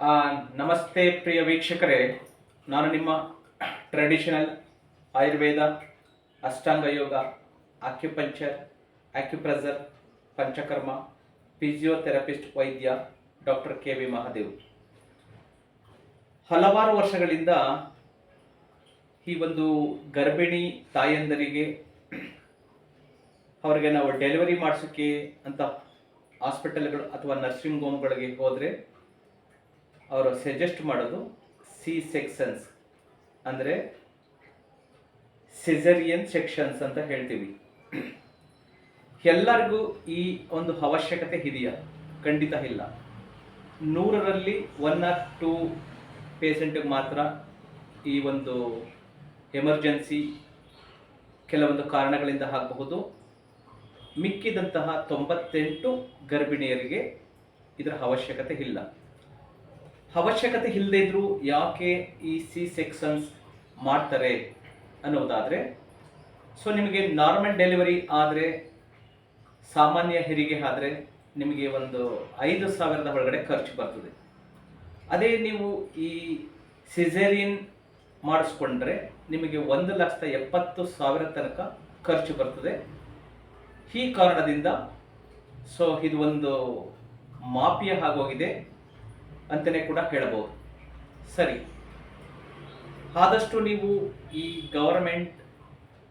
ನಮಸ್ತೆ ಪ್ರಿಯ ವೀಕ್ಷಕರೇ. ನಾನು ನಿಮ್ಮ traditional Ayurveda, Ashtanga yoga acupuncture acupressure Panchakarma physiotherapist ವೈದ್ಯ ಡಾಕ್ಟರ್ ಕೆ ವಿ ಮಹಾದೇವ್. ಹಲವಾರು ವರ್ಷಗಳಿಂದ ಈ ಒಂದು ಗರ್ಭಿಣಿ ತಾಯಂದರಿಗೆ ಅವರಿಗೆ ನಾವು ಡೆಲಿವರಿ ಮಾಡಿಸೋಕ್ಕೆ ಅಂತ ಹಾಸ್ಪಿಟಲ್ಗಳು ಅಥವಾ ನರ್ಸಿಂಗ್ ಹೋಮ್ಗಳಿಗೆ ಹೋದರೆ ಅವರು ಸಜೆಸ್ಟ್ ಮಾಡೋದು ಸಿ ಸೆಕ್ಷನ್ಸ್ ಅಂದರೆ ಸೆಜರಿಯನ್ ಸೆಕ್ಷನ್ಸ್ ಅಂತ ಹೇಳ್ತೀವಿ. ಎಲ್ಲರಿಗೂ ಈ ಒಂದು ಅವಶ್ಯಕತೆ ಇದೆಯಾ? ಖಂಡಿತ ಇಲ್ಲ. ನೂರರಲ್ಲಿ ಒನ್ ಆರ್ ಟೂ ಪೇಷೆಂಟ್ಗೆ ಮಾತ್ರ ಈ ಒಂದು ಎಮರ್ಜೆನ್ಸಿ ಕೆಲವೊಂದು ಕಾರಣಗಳಿಂದ ಆಗಬಹುದು. ಮಿಕ್ಕಿದಂತಹ ತೊಂಬತ್ತೆಂಟು ಗರ್ಭಿಣಿಯರಿಗೆ ಇದರ ಅವಶ್ಯಕತೆ ಇಲ್ಲ. ಅವಶ್ಯಕತೆ ಇಲ್ಲದೇ ಇದ್ದರೂ ಯಾಕೆ ಈ ಸಿ ಸೆಕ್ಷನ್ಸ್ ಮಾಡ್ತಾರೆ ಅನ್ನೋದಾದರೆ, ಸೊ ನಿಮಗೆ ನಾರ್ಮಲ್ ಡೆಲಿವರಿ ಆದರೆ, ಸಾಮಾನ್ಯ ಹೆರಿಗೆ ಆದರೆ ನಿಮಗೆ ಒಂದು ಐದು ಸಾವಿರದ ಒಳಗಡೆ ಖರ್ಚು ಬರ್ತದೆ. ಅದೇ ನೀವು ಈ ಸಿಸೇರಿಯನ್ ಮಾಡಿಸ್ಕೊಂಡ್ರೆ ನಿಮಗೆ ಒಂದು ಲಕ್ಷದ ಎಪ್ಪತ್ತು ಸಾವಿರ ತನಕ ಖರ್ಚು ಬರ್ತದೆ. ಈ ಕಾರಣದಿಂದ, ಸೊ ಇದು ಒಂದು ಮಾಪಿಯ ಆಗೋಗಿದೆ. ಅಂತಲೇ ಕೂಡ ಹೇಳಬಹುದು ಸರಿ. ಆದಷ್ಟು ನೀವು ಈ ಗವರ್ಮೆಂಟ್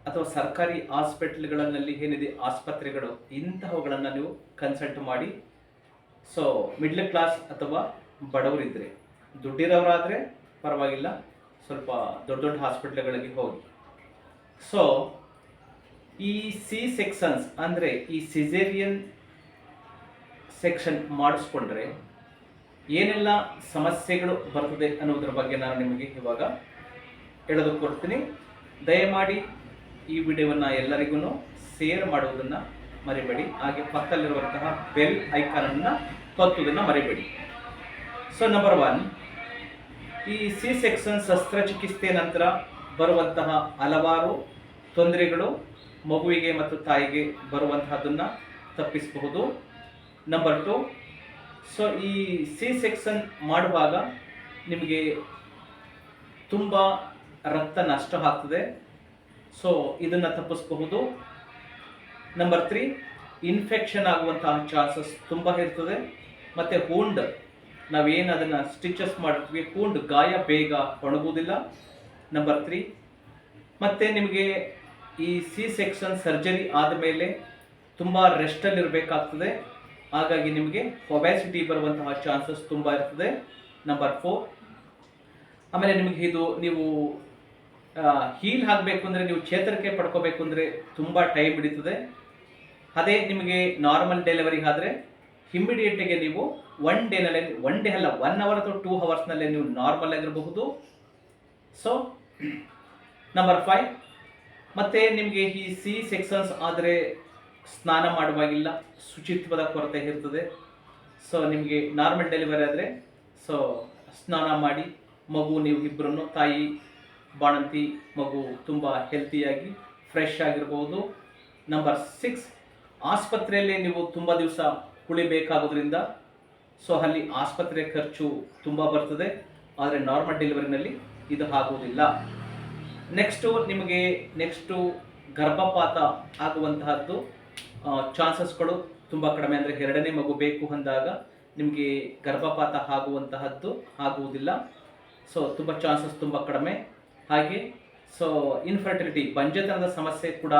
ಅಥವಾ ಸರ್ಕಾರಿ ಹಾಸ್ಪಿಟಲ್ಗಳಲ್ಲಿ ಏನಿದೆ ಆಸ್ಪತ್ರೆಗಳು, ಇಂತಹವುಗಳನ್ನು ನೀವು ಕನ್ಸಲ್ಟ್ ಮಾಡಿ. ಸೊ ಮಿಡ್ಲ್ ಕ್ಲಾಸ್ ಅಥವಾ ಬಡವರಿದ್ದರೆ ದುಡ್ಡಿರೋರಾದರೆ ಪರವಾಗಿಲ್ಲ, ಸ್ವಲ್ಪ ದೊಡ್ಡ ದೊಡ್ಡ ಹಾಸ್ಪಿಟ್ಲ್ಗಳಿಗೆ ಹೋಗಿ. ಸೊ ಈ ಸಿ ಸೆಕ್ಷನ್ಸ್ ಅಂದರೆ ಈ ಸಿಜೇರಿಯನ್ ಸೆಕ್ಷನ್ ಮಾಡಿಸ್ಕೊಂಡ್ರೆ ಏನೆಲ್ಲ ಸಮಸ್ಯೆಗಳು ಬರ್ತದೆ ಅನ್ನೋದ್ರ ಬಗ್ಗೆ ನಾನು ನಿಮಗೆ ಇವಾಗ ಕೊಡ್ತೀನಿ. ದಯಮಾಡಿ ಈ ವಿಡಿಯೋವನ್ನು ಎಲ್ಲರಿಗೂ ಶೇರ್ ಮಾಡುವುದನ್ನು ಮರಿಬೇಡಿ. ಹಾಗೆ ಪಕ್ಕದಲ್ಲಿರುವಂತಹ ಬೆಲ್ ಐಕಾನನ್ನು ಒತ್ತುವುದನ್ನು ಮರಿಬೇಡಿ. ಸೊ ನಂಬರ್ ಒನ್ ಈ ಸಿ ಸೆಕ್ಷನ್ ಶಸ್ತ್ರಚಿಕಿತ್ಸೆ ನಂತರ ಬರುವಂತಹ ಹಲವಾರು ತೊಂದರೆಗಳು ಮಗುವಿಗೆ ಮತ್ತು ತಾಯಿಗೆ ಬರುವಂತಹದ್ದನ್ನು ತಪ್ಪಿಸಬಹುದು. ನಂಬರ್ ಟು ಸೊ ಈ ಸಿ ಸೆಕ್ಷನ್ ಮಾಡುವಾಗ ನಿಮಗೆ ತುಂಬ ರಕ್ತ ನಷ್ಟ ಆಗ್ತದೆ. ಸೊ ಇದನ್ನು ತಪ್ಪಿಸಬಹುದು. ನಂಬರ್ ತ್ರೀ ಇನ್ಫೆಕ್ಷನ್ ಆಗುವಂತಹ ಚಾನ್ಸಸ್ ತುಂಬ ಇರ್ತದೆ. ಮತ್ತು ಹೂಂಡ್ ನಾವೇನು ಅದನ್ನು ಸ್ಟಿಚಸ್ ಮಾಡಿರ್ತೀವಿ ಹೂಂಡ್ ಗಾಯ ಬೇಗ ಒಣಗುವುದಿಲ್ಲ. ನಂಬರ್ ತ್ರೀ ಮತ್ತು ನಿಮಗೆ ಈ ಸಿ ಸೆಕ್ಷನ್ ಸರ್ಜರಿ ಆದಮೇಲೆ ತುಂಬ ರೆಸ್ಟಲ್ಲಿ ಇರಬೇಕಾಗ್ತದೆ ಹಾಗಾಗಿ ನಿಮಗೆ ಒಬ್ಯಾಸಿಟಿ ಬರುವಂತಹ ಚಾನ್ಸಸ್ ತುಂಬ ಇರ್ತದೆ. ನಂಬರ್ ಫೋರ್ ಆಮೇಲೆ ನಿಮಗೆ ಇದು ನೀವು ಹೀಲ್ ಆಗಬೇಕು ಅಂದರೆ ನೀವು ಚೇತರಿಕೆ ಪಡ್ಕೋಬೇಕು ಅಂದರೆ ತುಂಬ ಟೈಮ್ ಹಿಡಿತದೆ. ಅದೇ ನಿಮಗೆ ನಾರ್ಮಲ್ ಡೆಲಿವರಿ ಆದರೆ ಇಮ್ಮಿಡಿಯೇಟಿಗೆ ನೀವು ಒನ್ ಡೇನಲ್ಲಿ ಒನ್ ಡೇ ಅಲ್ಲ ಒನ್ ಅವರ್ ಅಥವಾ ಟೂ ಅವರ್ಸ್ನಲ್ಲೇ ನೀವು ನಾರ್ಮಲ್ ಆಗಿರಬಹುದು. ಸೊ ನಂಬರ್ ಫೈವ್ ಮತ್ತು ನಿಮಗೆ ಈ ಸಿ ಸೆಕ್ಷನ್ಸ್ ಆದರೆ ಸ್ನಾನ ಮಾಡುವಾಗಿಲ್ಲ, ಶುಚಿತ್ವದ ಕೊರತೆ ಇರ್ತದೆ. ಸೊ ನಿಮಗೆ ನಾರ್ಮಲ್ ಡೆಲಿವರಿ ಆದರೆ ಸೊ ಸ್ನಾನ ಮಾಡಿ, ಮಗು ನೀವು ಇಬ್ಬರನ್ನು ತಾಯಿ, ಬಾಣಂತಿ, ಮಗು ತುಂಬ ಹೆಲ್ತಿಯಾಗಿ ಫ್ರೆಶ್ ಆಗಿರ್ಬೋದು. ನಂಬರ್ ಸಿಕ್ಸ್ ಆಸ್ಪತ್ರೆಯಲ್ಲಿ ನೀವು ತುಂಬ ದಿವಸ ಉಳಿಬೇಕಾಗೋದ್ರಿಂದ ಸೊ ಅಲ್ಲಿ ಆಸ್ಪತ್ರೆ ಖರ್ಚು ತುಂಬ ಬರ್ತದೆ. ಆದರೆ ನಾರ್ಮಲ್ ಡೆಲಿವರಿನಲ್ಲಿ ಇದು ಆಗುವುದಿಲ್ಲ ನೆಕ್ಸ್ಟು ನಿಮಗೆ ನೆಕ್ಸ್ಟು ಗರ್ಭಪಾತ ಆಗುವಂತಹದ್ದು ಚಾನ್ಸಸ್ಗಳು ತುಂಬ ಕಡಿಮೆ ಅಂದರೆ ಎರಡನೇ ಮಗು ಬೇಕು ಅಂದಾಗ ನಿಮಗೆ ಗರ್ಭಪಾತ ಆಗುವಂತಹದ್ದು ಆಗುವುದಿಲ್ಲ. ಸೊ ತುಂಬ ಚಾನ್ಸಸ್ ತುಂಬ ಕಡಿಮೆ. ಹಾಗೆ ಸೊ ಇನ್ಫರ್ಟಿಲಿಟಿ ಬಂಜತನದ ಸಮಸ್ಯೆ ಕೂಡ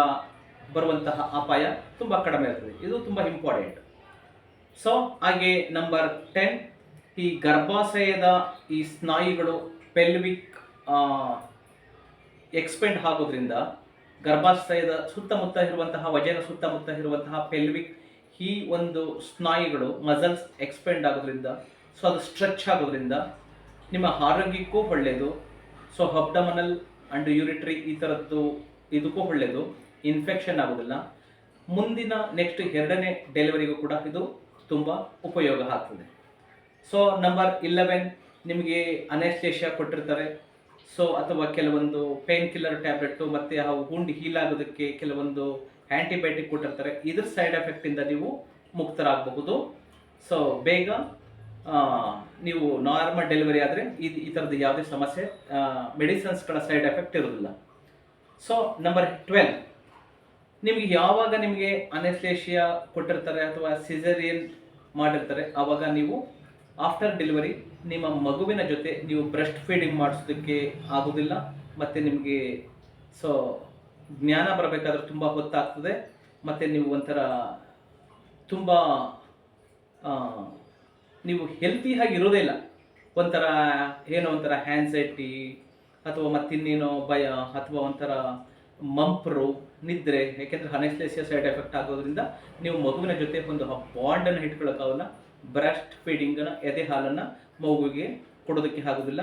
ಬರುವಂತಹ ಅಪಾಯ ತುಂಬ ಕಡಿಮೆ ಇರ್ತದೆ ಇದು ತುಂಬ ಇಂಪಾರ್ಟೆಂಟ್ ಸೊ ಹಾಗೆ ನಂಬರ್ ಟೆನ್ ಈ ಗರ್ಭಾಶಯದ ಈ ಸ್ನಾಯುಗಳು ಪೆಲ್ವಿಕ್ ಎಕ್ಸ್ಪೆಂಡ್ ಆಗೋದ್ರಿಂದ ಗರ್ಭಾಶಯದ ಸುತ್ತಮುತ್ತ ಇರುವಂತಹ, ವಜನ ಸುತ್ತಮುತ್ತ ಇರುವಂತಹ ಪೆಲ್ವಿಕ್ ಈ ಒಂದು ಸ್ನಾಯುಗಳು ಮಸಲ್ಸ್ ಎಕ್ಸ್ಪೆಂಡ್ ಆಗೋದ್ರಿಂದ ಸೊ ಅದು ಸ್ಟ್ರೆಚ್ ಆಗೋದ್ರಿಂದ ನಿಮ್ಮ ಆರೋಗ್ಯಕ್ಕೂ ಒಳ್ಳೆಯದು ಸೊ ಹಬ್ಡಮನಲ್ ಅಂಡ್ ಯೂರಿಟ್ರಿ ಈ ಥರದ್ದು ಇದಕ್ಕೂ ಒಳ್ಳೆಯದು ಇನ್ಫೆಕ್ಷನ್ ಆಗೋದಿಲ್ಲ. ಮುಂದಿನ ನೆಕ್ಸ್ಟ್ ಎರಡನೇ ಡೆಲಿವರಿಗೂ ಕೂಡ ಇದು ತುಂಬ ಉಪಯೋಗ ಆಗ್ತದೆ. ಸೊ ನಂಬರ್ ಇಲೆವೆನ್ ನಿಮಗೆ ಅನೆಸ್ಟೇಷಿಯಾ ಕೊಟ್ಟಿರ್ತಾರೆ. ಸೊ ಅಥವಾ ಕೆಲವೊಂದು ಪೇನ್ ಕಿಲ್ಲರ್ ಟ್ಯಾಬ್ಲೆಟ್ ಮತ್ತು ಆ ಗುಂಡು ಹೀಲ್ ಆಗೋದಕ್ಕೆ ಕೆಲವೊಂದು ಆ್ಯಂಟಿಬಯೋಟಿಕ್ ಕೊಟ್ಟಿರ್ತಾರೆ. ಇದ್ರ ಸೈಡ್ ಎಫೆಕ್ಟಿಂದ ನೀವು ಮುಕ್ತರಾಗಬಹುದು. ಸೊ ಬೇಗ ನೀವು ನಾರ್ಮಲ್ ಡೆಲಿವರಿ ಆದರೆ ಈ ಈ ಥರದ ಯಾವುದೇ ಸಮಸ್ಯೆ ಮೆಡಿಸಿನ್ಸ್ಗಳ ಸೈಡ್ ಎಫೆಕ್ಟ್ ಇರೋದಿಲ್ಲ ಸೊ ನಂಬರ್ ಟ್ವೆಲ್ ನಿಮಗೆ ಯಾವಾಗ ನಿಮಗೆ ಅನೆಸ್ಲೇಷಿಯಾ ಕೊಟ್ಟಿರ್ತಾರೆ ಅಥವಾ ಸಿಜರಿಯನ್ ಮಾಡಿರ್ತಾರೆ ಆವಾಗ ನೀವು ಆಫ್ಟರ್ ಡೆಲಿವರಿ ನಿಮ್ಮ ಮಗುವಿನ ಜೊತೆ ನೀವು ಬ್ರೆಸ್ಟ್ ಫೀಡಿಂಗ್ ಮಾಡಿಸೋದಕ್ಕೆ ಆಗೋದಿಲ್ಲ, ಮತ್ತು ನಿಮಗೆ ಸೊ ಜ್ಞಾನ ಬರಬೇಕಾದ್ರೆ ತುಂಬ ಹೊತ್ತಾಗ್ತದೆ, ಮತ್ತು ನೀವು ಒಂಥರ ತುಂಬ ನೀವು ಹೆಲ್ತಿಯಾಗಿ ಇರೋದೇ ಇಲ್ಲ. ಒಂಥರ ಏನೋ ಒಂಥರ ಹ್ಯಾಂಡ್ಸೈಟಿ ಅಥವಾ ಮತ್ತಿನ್ನೇನೋ ಭಯ ಅಥವಾ ಒಂಥರ ಮಂಪ್ರು ನಿದ್ರೆ, ಯಾಕೆಂದರೆ ಅನೆಸ್ಲೇಸಿಯ ಸೈಡ್ ಎಫೆಕ್ಟ್ ಆಗೋದ್ರಿಂದ ನೀವು ಮಗುವಿನ ಜೊತೆ ಒಂದು ಬಾಂಡನ್ನು ಇಟ್ಕೊಳ್ಳೋಕ್ಕಾಗಲ್ಲ. ಬ್ರೆಸ್ಟ್ ಫೀಡಿಂಗನ್ನು ಎದೆ ಹಾಲನ್ನು ಮಗುವಿಗೆ ಕೊಡೋದಕ್ಕೆ ಆಗೋದಿಲ್ಲ.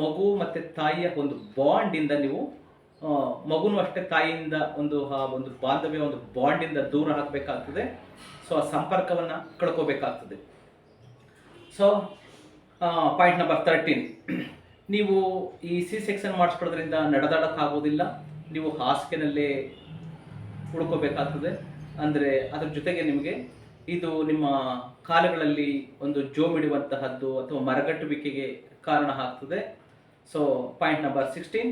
ಮಗು ಮತ್ತು ತಾಯಿಯ ಒಂದು ಬಾಂಡಿಂದ ನೀವು ಮಗುನೂ ಅಷ್ಟೇ ತಾಯಿಯಿಂದ ಒಂದು ಒಂದು ಬಾಂಧವ್ಯ, ಒಂದು ಬಾಂಡಿಂದ ದೂರ ಹಾಕಬೇಕಾಗ್ತದೆ ಸೊ ಆ ಸಂಪರ್ಕವನ್ನು ಕಳ್ಕೋಬೇಕಾಗ್ತದೆ. ಸೊ ಪಾಯಿಂಟ್ ನಂಬರ್ ತರ್ಟೀನ್ ನೀವು ಈ ಸಿ ಸೆಕ್ಷನ್ ಮಾಡಿಸ್ಕೊಳ್ಳೋದ್ರಿಂದ ನಡೆದಾಡೋಕ್ಕಾಗೋದಿಲ್ಲ ನೀವು ಹಾಸಿಗೆನಲ್ಲೇ ಉಳ್ಕೋಬೇಕಾಗ್ತದೆ. ಅಂದರೆ ಅದ್ರ ಜೊತೆಗೆ ನಿಮಗೆ ಇದು ನಿಮ್ಮ ಕಾಲುಗಳಲ್ಲಿ ಒಂದು ಜೋಮಿಡುವಂತಹದ್ದು ಅಥವಾ ಮರಗಟ್ಟುವಿಕೆಗೆ ಕಾರಣ ಆಗ್ತದೆ. So point number sixteen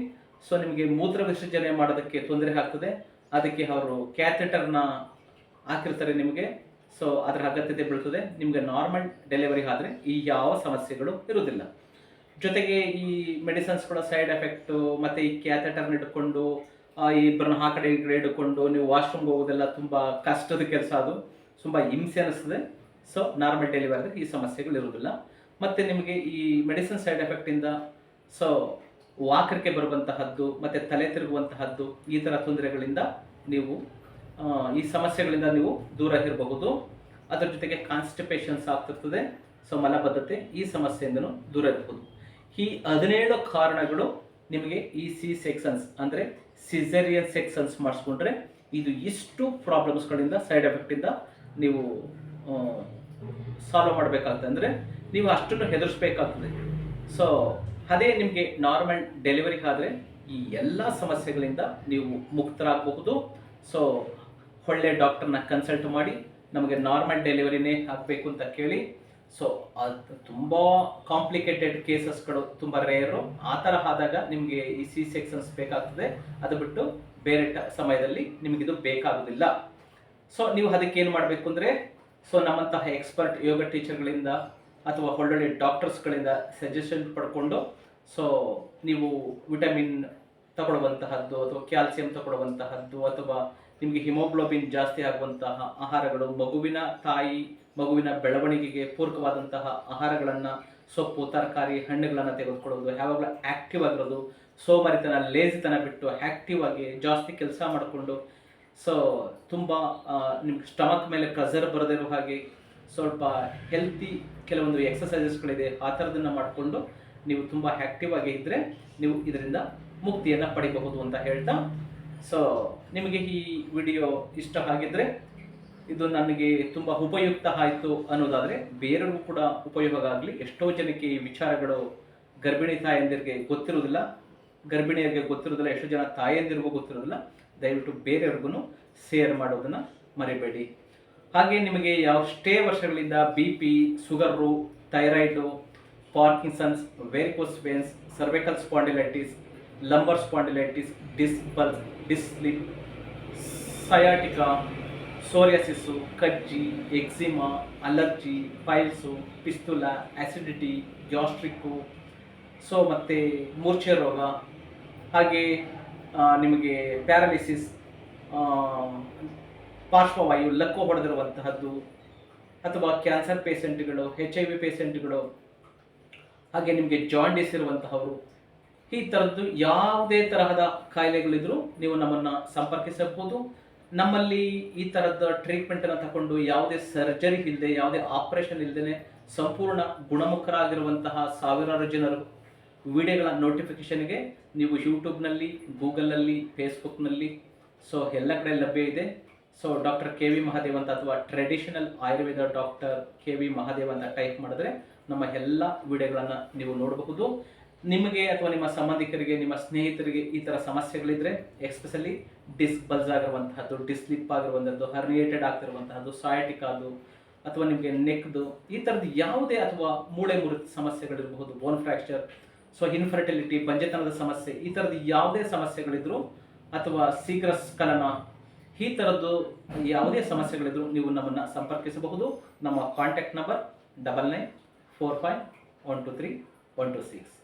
so ನಿಮಗೆ ಮೂತ್ರ ವಿಸರ್ಜನೆ ಮಾಡೋದಕ್ಕೆ ತೊಂದರೆ ಆಗ್ತದೆ. ಅದಕ್ಕೆ ಅವರು ಕ್ಯಾಥೆಟರ್ನ ಹಾಕಿರ್ತಾರೆ ನಿಮಗೆ. ಸೊ ಅದರ ಅಗತ್ಯತೆ ಬೀಳ್ತದೆ. ನಿಮಗೆ ನಾರ್ಮಲ್ ಡೆಲಿವರಿ ಆದರೆ ಈ ಯಾವ ಸಮಸ್ಯೆಗಳು ಇರುವುದಿಲ್ಲ. ಜೊತೆಗೆ ಈ ಮೆಡಿಸನ್ಸ್ಗಳ ಸೈಡ್ ಎಫೆಕ್ಟು ಮತ್ತು ಈ ಕ್ಯಾಥೆಟರ್ನ ಇಟ್ಕೊಂಡು ಇಬ್ಬರನ್ನ ಆ ಕಡೆ ಈ ಕಡೆ ಹಿಡ್ಕೊಂಡು ನೀವು ವಾಶ್ರೂಮ್ಗೆ ಹೋಗೋದೆಲ್ಲ ತುಂಬ ಕಷ್ಟದ ಕೆಲಸ ಅದು. ತುಂಬ ಹಿಂಸೆ ಅನಿಸ್ತದೆ. ಸೊ ನಾರ್ಮಲ್ ಡೆಲಿವರಿ ಈ ಸಮಸ್ಯೆಗಳು ಇರುವುದಿಲ್ಲ. ಮತ್ತು ನಿಮಗೆ ಈ ಮೆಡಿಸಿನ್ ಸೈಡ್ ಎಫೆಕ್ಟಿಂದ ಸೊ ವಾಕರಿಕೆ ಬರುವಂತಹದ್ದು, ಮತ್ತು ತಲೆ ತಿರುಗುವಂತಹದ್ದು, ಈ ಥರ ತೊಂದರೆಗಳಿಂದ ನೀವು ಈ ಸಮಸ್ಯೆಗಳಿಂದ ನೀವು ದೂರ ಇರಬಹುದು. ಅದರ ಜೊತೆಗೆ ಕಾನ್ಸ್ಟಿಪೇಷನ್ಸ್ ಆಗ್ತಿರ್ತದೆ. ಸೊ ಮಲಬದ್ಧತೆ ಈ ಸಮಸ್ಯೆಯಿಂದನು ದೂರ ಇರಬಹುದು. ಈ ಹದಿನೇಳು ಕಾರಣಗಳು ನಿಮಗೆ ಈ ಸಿ ಸೆಕ್ಷನ್ಸ್ ಅಂದರೆ ಸಿಸೇರಿಯನ್ ಸೆಕ್ಷನ್ಸ್ ಮಾಡಿಸ್ಕೊಂಡ್ರೆ, ಇದು ಇಷ್ಟು ಪ್ರಾಬ್ಲಮ್ಸ್ಗಳಿಂದ ಸೈಡ್ ಎಫೆಕ್ಟಿಂದ ನೀವು ಸಾಲ್ವ್ ಮಾಡಬೇಕಾಗ್ತದೆ ಅಂದರೆ ನೀವು ಅಷ್ಟನ್ನು ಹೆದರಿಸ್ಬೇಕಾಗ್ತದೆ. ಸೊ ಅದೇ ನಿಮಗೆ ನಾರ್ಮಲ್ ಡೆಲಿವರಿ ಆದರೆ ಈ ಎಲ್ಲ ಸಮಸ್ಯೆಗಳಿಂದ ನೀವು ಮುಕ್ತರಾಗಬಹುದು. ಸೊ ಒಳ್ಳೆ ಡಾಕ್ಟರ್ನ ಕನ್ಸಲ್ಟ್ ಮಾಡಿ, ನಮಗೆ ನಾರ್ಮಲ್ ಡೆಲಿವರಿನೇ ಆಗಬೇಕು ಅಂತ ಕೇಳಿ. ಸೊ ಅದು ತುಂಬ ಕಾಂಪ್ಲಿಕೇಟೆಡ್ ಕೇಸಸ್ಗಳು ತುಂಬ ರೇರು ಆ ಥರ ಆದಾಗ ನಿಮಗೆ ಈ ಸಿ ಸೆಕ್ಷನ್ಸ್ ಬೇಕಾಗ್ತದೆ. ಅದು ಬಿಟ್ಟು ಬೇರೆ ಸಮಯದಲ್ಲಿ ನಿಮಗಿದು ಬೇಕಾಗೋದಿಲ್ಲ. ಸೊ ನೀವು ಅದಕ್ಕೆ ಏನು ಮಾಡಬೇಕು ಅಂದರೆ ಸೊ ನಮ್ಮಂತಹ ಎಕ್ಸ್ಪರ್ಟ್ ಯೋಗ ಟೀಚರ್ಗಳಿಂದ ಅಥವಾ ಒಳ್ಳೊಳ್ಳೆ ಡಾಕ್ಟರ್ಸ್ಗಳಿಂದ ಸಜೆಷನ್ ಪಡ್ಕೊಂಡು ಸೊ ನೀವು ವಿಟಮಿನ್ ತಗೊಳ್ಳುವಂತಹದ್ದು ಅಥವಾ ಕ್ಯಾಲ್ಸಿಯಂ ತಗೊಳ್ಳುವಂತಹದ್ದು ಅಥವಾ ನಿಮಗೆ ಹಿಮೋಗ್ಲೋಬಿನ್ ಜಾಸ್ತಿ ಆಗುವಂತಹ ಆಹಾರಗಳು, ಮಗುವಿನ ತಾಯಿ, ಮಗುವಿನ ಬೆಳವಣಿಗೆಗೆ ಪೂರಕವಾದಂತಹ ಆಹಾರಗಳನ್ನು, ಸೊಪ್ಪು, ತರಕಾರಿ, ಹಣ್ಣುಗಳನ್ನು ತೆಗೆದುಕೊಳ್ಳೋದು, ಯಾವಾಗಲೂ ಆ್ಯಕ್ಟಿವ್ ಆಗಿರೋದು, ಸೋಮಾರಿತನ ಲೇಜಿತನ ಬಿಟ್ಟು ಆ್ಯಕ್ಟಿವ್ ಆಗಿ ಜಾಸ್ತಿ ಕೆಲಸ ಮಾಡಿಕೊಂಡು ಸೊ ತುಂಬ ನಿಮ್ಗೆ ಸ್ಟಮಕ್ ಮೇಲೆ ಪ್ರೆಸರ್ ಬರದಿರೋ ಹಾಗೆ ಸ್ವಲ್ಪ ಹೆಲ್ತಿ ಕೆಲವೊಂದು ಎಕ್ಸಸೈಸಸ್ಗಳಿದೆ ಆ ಥರದನ್ನು ಮಾಡಿಕೊಂಡು ನೀವು ತುಂಬ ಆ್ಯಕ್ಟಿವ್ ಆಗಿ ಇದ್ದರೆ ನೀವು ಇದರಿಂದ ಮುಕ್ತಿಯನ್ನು ಪಡಿಬಹುದು ಅಂತ ಹೇಳ್ತಾ. ಸೊ ನಿಮಗೆ ಈ ವಿಡಿಯೋ ಇಷ್ಟ ಆಗಿದ್ದರೆ ಇದು ನನಗೆ ತುಂಬ ಉಪಯುಕ್ತ ಆಯಿತು ಅನ್ನೋದಾದರೆ ಬೇರೆಯವ್ರಿಗೂ ಕೂಡ ಉಪಯೋಗ ಆಗಲಿ. ಎಷ್ಟೋ ಜನಕ್ಕೆ ಈ ವಿಚಾರಗಳು ಗರ್ಭಿಣಿ ತಾಯಂದಿರಿಗೆ ಗೊತ್ತಿರೋದಿಲ್ಲ ಗರ್ಭಿಣಿಯರಿಗೆ ಗೊತ್ತಿರೋದಿಲ್ಲ ಎಷ್ಟೋ ಜನ ತಾಯಂದಿರಿಗೂ ಗೊತ್ತಿರೋದಿಲ್ಲ ದಯವಿಟ್ಟು ಬೇರೆಯವ್ರಿಗೂ ಶೇರ್ ಮಾಡೋದನ್ನು ಮರಿಬೇಡಿ. ಹಾಗೆ ನಿಮಗೆ ಯಾವ ಸ್ಟೇ ವರ್ಷಗಳಿಂದ B P sugar thyroid Parkinson's varicose veins cervical spondylitis lumbar spondylitis disc bulge disc slip sciatica psoriasis ಕಜ್ಜಿ eczema allergy piles fistula acidity gastric so ಮತ್ತು ಮೂರ್ಛೆ ರೋಗ. ಹಾಗೆ ನಿಮಗೆ ಪ್ಯಾರಾಲಿಸಿಸ್ ಪಾರ್ಶ್ವವಾಯು, ಲಕ್ಕು ಹೊಡೆದಿರುವಂತಹದ್ದು, ಅಥವಾ ಕ್ಯಾನ್ಸರ್ ಪೇಷಂಟ್ಗಳು ಎಚ್ ಐ ವಿ ಪೇಷಂಟ್ಗಳು, ಹಾಗೆ ನಿಮಗೆ ಜಾಂಡಿಸ್ ಇರುವಂತಹವರು, ಈ ಥರದ್ದು ಯಾವುದೇ ತರಹದ ಕಾಯಿಲೆಗಳಿದ್ರೂ ನೀವು ನಮ್ಮನ್ನು ಸಂಪರ್ಕಿಸಬಹುದು. ನಮ್ಮಲ್ಲಿ ಈ ಥರದ ಟ್ರೀಟ್ಮೆಂಟನ್ನು ತಗೊಂಡು ಯಾವುದೇ ಸರ್ಜರಿ ಇಲ್ಲದೆ ಯಾವುದೇ ಆಪರೇಷನ್ ಇಲ್ಲದೆ ಸಂಪೂರ್ಣ ಗುಣಮುಖರಾಗಿರುವಂತಹ ಸಾವಿರಾರು ಜನರು ವಿಡಿಯೋಗಳ ನೋಟಿಫಿಕೇಷನ್ಗೆ ನೀವು ಯೂಟ್ಯೂಬ್ನಲ್ಲಿ ಗೂಗಲಲ್ಲಿ ಫೇಸ್ಬುಕ್ನಲ್ಲಿ ಸೊ ಎಲ್ಲ ಕಡೆ ಲಭ್ಯ ಇದೆ. So doctor K V Mahadev ಅಂತ ಅಥವಾ traditional Ayurveda doctor K V Mahadev ಅಂತ ಟೈಪ್ ಮಾಡಿದ್ರೆ ನಮ್ಮ ಎಲ್ಲ ವಿಡಿಯೋಗಳನ್ನು ನೀವು ನೋಡಬಹುದು. ನಿಮಗೆ ಅಥವಾ ನಿಮ್ಮ ಸಂಬಂಧಿಕರಿಗೆ, ನಿಮ್ಮ ಸ್ನೇಹಿತರಿಗೆ ಈ ಥರ ಸಮಸ್ಯೆಗಳಿದ್ರೆ ಎಕ್ಸ್ಪೆಷಲಿ ಡಿಸ್ ಬಲ್ಸ್ ಆಗಿರುವಂತಹದ್ದು ಡಿಸ್ಲಿಪ್ ಆಗಿರುವಂಥದ್ದು ಹರ್ನಿಯೇಟೆಡ್ ಆಗ್ತಿರುವಂತಹದ್ದು ಸಾಯಟಿಕ್ ಅದು ಅಥವಾ ನಿಮಗೆ ನೆಕ್ದು ಈ ಥರದ್ದು ಯಾವುದೇ ಅಥವಾ ಮೂಳೆ ಮುರಿದ ಸಮಸ್ಯೆಗಳಿರಬಹುದು ಬೋನ್ ಫ್ರ್ಯಾಕ್ಚರ್ ಸೊ ಇನ್ಫರ್ಟಿಲಿಟಿ ಬಂಜೆತನದ ಸಮಸ್ಯೆ, ಈ ಥರದ್ದು ಯಾವುದೇ ಸಮಸ್ಯೆಗಳಿದ್ರು ಅಥವಾ ಶೀಘ್ರ ಸ್ಖಲನ, ಈ ಥರದ್ದು ಯಾವುದೇ ಸಮಸ್ಯೆಗಳಿದ್ರು ನೀವು ನಮ್ಮನ್ನು ಸಂಪರ್ಕಿಸಬಹುದು. ನಮ್ಮ contact number double nine four five one two three one two six